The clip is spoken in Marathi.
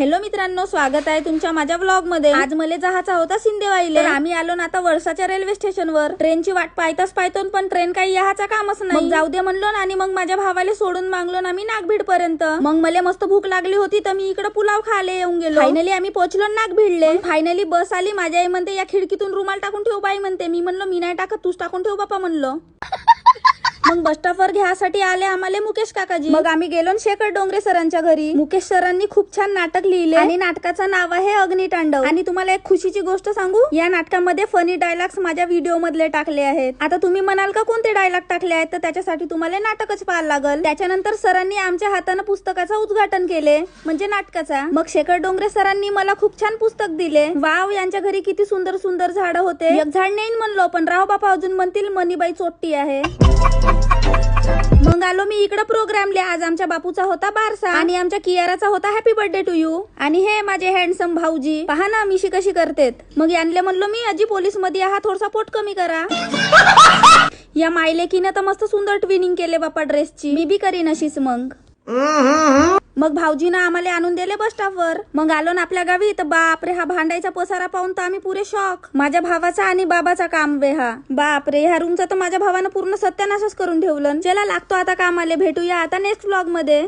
हॅलो मित्रांनो स्वागत आहे तुमच्या माझ्या ब्लॉगमध्ये आज मला जायचा होता सिंदेवाईले आम्ही आलो ना आता वळसाच्या रेल्वे स्टेशनवर ट्रेनची वाट पाहताच पाहतो पण ट्रेन काही याचा कामच नाही. मग जाऊ दे म्हणलो ना आणि मग माझ्या भावाला सोडून मागलो ना मी नागभीड पर्यंत मग मला मस्त भूक लागली होती तर मी इकडे पुलाव खायला येऊन गेलो. फायनली आम्ही पोहोचलो नागभीडले. फायनली बस आली माझ्या आई म्हणते या खिडकीतून रुमाल टाकून ठेव बाई म्हणते. मी म्हणलो मी नाही टाकत तूच टाकून ठेव बापा म्हणलो. मग बस स्टॉपवर घ्यासाठी आले आम्हाला मुकेश काकाजी. मग आम्ही गेलो शेखर डोंगरे सरांच्या घरी. मुकेश सरांनी खूप छान नाटक लिहिले. आणि नाटकाचं नाव आहे अग्नितांडव आणि तुम्हाला एक खुशीची गोष्ट सांगू? या नाटकामध्ये फनी डायलॉग्स माझ्या व्हिडिओ मधले टाकले आहेत. आता तुम्ही म्हणाल का कोणते डायलॉग टाकले आहेत? तर त्याच्यासाठी तुम्हाला नाटकच पाहायला लागल. त्याच्यानंतर सरांनी आमच्या हातानं पुस्तकाचं उद्घाटन केले. म्हणजे नाटकाचा. मग शेखर डोंगरे सरांनी मला खूप छान पुस्तक दिले. वाव यांच्या घरी किती सुंदर सुंदर झाडं होते. एक झाड नाही म्हणलो पण राव बापा अजून म्हणतील मनीबाई चोट्टी आहे. मग आलो मी इकडे प्रोग्रामले. आज आमच्या बापूचा होता बारसा. आणि आमच्या कियाराचा होता हॅपी बर्थडे टू यू आणि हे माझे हँडसम भाऊजी. पहा ना मिशी कशी करतेत. मग यांले म्हणलो मी आजी पोलीसमध्ये हा थोडासा पोट कमी करा. या मायलेकीनं तर मस्त सुंदर ट्विनिंग केले बापा ड्रेसची मी बी करीन अशीच मग. मग भाऊजीनं आम्हाला आणून दिले बस स्टॉपवर. मग आलो ना आपल्या गावी तर बापरे हा भांडायचा पसारा पाहून तर आम्ही पुरे शॉक माझ्या भावाचा आणि बाबाचा काम बे हा. बापरे ह्या रूमचा तर माझ्या भावानं पूर्ण सत्यानाशच करून ठेवलं. चला लागतो आता कामाले भेटूया आता नेक्स्ट ब्लॉगमध्ये.